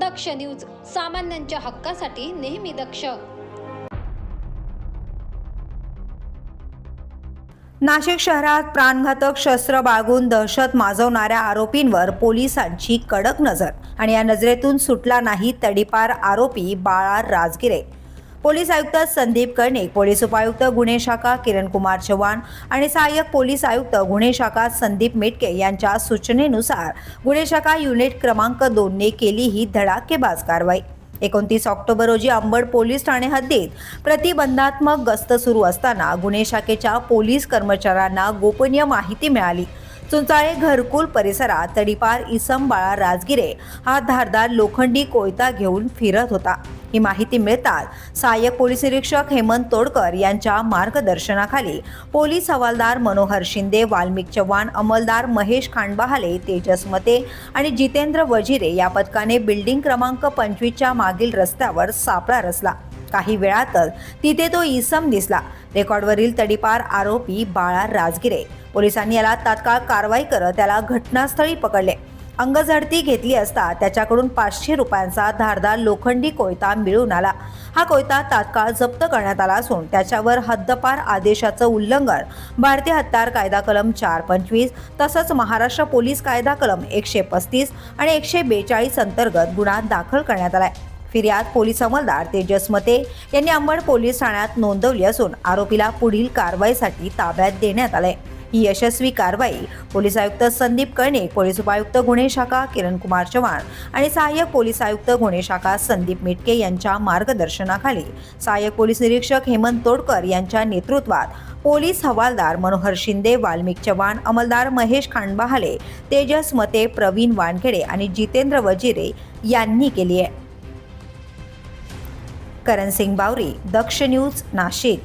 दक्ष news सामान्यांच्या हक्कासाठी नेहमी दक्ष. नाशिक शहरात प्राणघातक शस्त्र बाळगून दहशत माजवणाऱ्या आरोपींवर पोलिसांची कडक नजर आणि या नजरेतून सुटला नाही तडीपार आरोपी बाळा राजगिरे. पोलीस आयुक्त संदीप कर्णिक पोलीस उपायुक्त गुन्हे शाखा किरण कुमार चव्हाण आणि सहाय्यक पोलीस आयुक्त गुन्हे शाखा संदीप मेटके यांच्या सूचनेनुसार गुन्हे शाखा युनिट क्रमांक दोनने केली ही धडाकेबाज कारवाई. एकोणतीस ऑक्टोबर रोजी अंबड पोलीस ठाणे हद्दीत प्रतिबंधात्मक गस्त सुरू असताना गुन्हे शाखेच्या पोलीस कर्मचाऱ्यांना गोपनीय माहिती मिळाली. चुंचाळे घरकुल परिसरात तडीपार इसम बाळा राजगिरे हा धारदार लोखंडी कोयता घेऊन फिरत होता. ही माहिती मिळताच सहाय्यक पोलीस निरीक्षक हेमंत तोडकर यांच्या मार्गदर्शनाखाली पोलीस हवालदार मनोहर शिंदे वाल्मिक चव्हाण अंमलदार महेश खांडबहाले तेजस मते आणि जितेंद्र वजिरे या पथकाने बिल्डिंग क्रमांक पंचवीसच्या मागील रस्त्यावर सापळा रचला. काही वेळातच तिथे तो इसम दिसला. रेकॉर्डवरील तडीपार आरोपी बाळा राजगिरे. पोलिसांनी याला तात्काळ कारवाई करत त्याला घटनास्थळी पकडले. अंगझडती घेतली असता त्याच्याकडून पाचशे रुपयांचा धारदार लोखंडी कोयता मिळून आला. हा कोयता तात्काळ जप्त करण्यात आला असून त्याच्यावर हद्दपार आदेशाचं उल्लंघन भारतीय हत्यार कायदा कलम चार पंचवीस तसंच महाराष्ट्र पोलीस कायदा कलम एकशे पस्तीस आणि एकशे बेचाळीस अंतर्गत गुन्हा दाखल करण्यात आलाय. फिर्याद पोलीस अंमलदार तेजस मते यांनी अंबड पोलीस ठाण्यात नोंदवली असून आरोपीला पुढील कारवाईसाठी ताब्यात देण्यात आलंय. ही यशस्वी कारवाई. पोलीस आयुक्त संदीप कर्णिक पोलीस उपायुक्त गुन्हे शाखा किरण कुमार चव्हाण आणि सहाय्यक पोलीस आयुक्त गुन्हे शाखा संदीप मिटके यांच्या मार्गदर्शनाखाली. सहाय्यक पोलीस निरीक्षक हेमंत तोडकर यांच्या नेतृत्वात पोलीस हवालदार मनोहर शिंदे वाल्मिक चव्हाण अंमलदार महेश खांडबहाले तेजस मते प्रवीण वानखेडे आणि जितेंद्र वजिरे यांनी केली आहे. करण सिंग बावरी दक्ष न्यूज नाशिक.